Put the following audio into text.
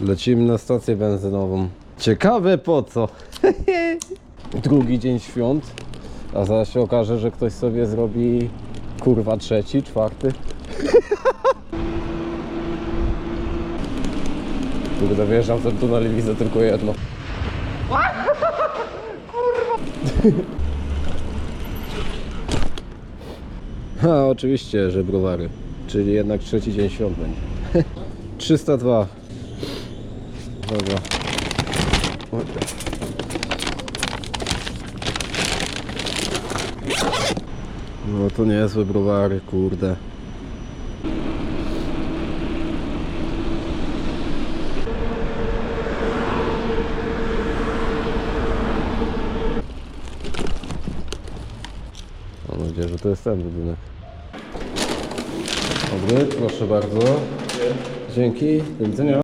Lecimy na stację benzynową. Ciekawe po co. Drugi dzień świąt, a zaraz się okaże, że ktoś sobie zrobi kurwa trzeci, czwarty. Kurde, wjeżdżam w ten tunel i widzę tylko jedno. Ha, oczywiście, że browary. Czyli jednak trzeci dzień świąt będzie. 302. Dobra. No to niezłe browary, kurde. Mam nadzieję, że to jest ten budynek. Dobry, proszę bardzo. Dzięki, do widzenia.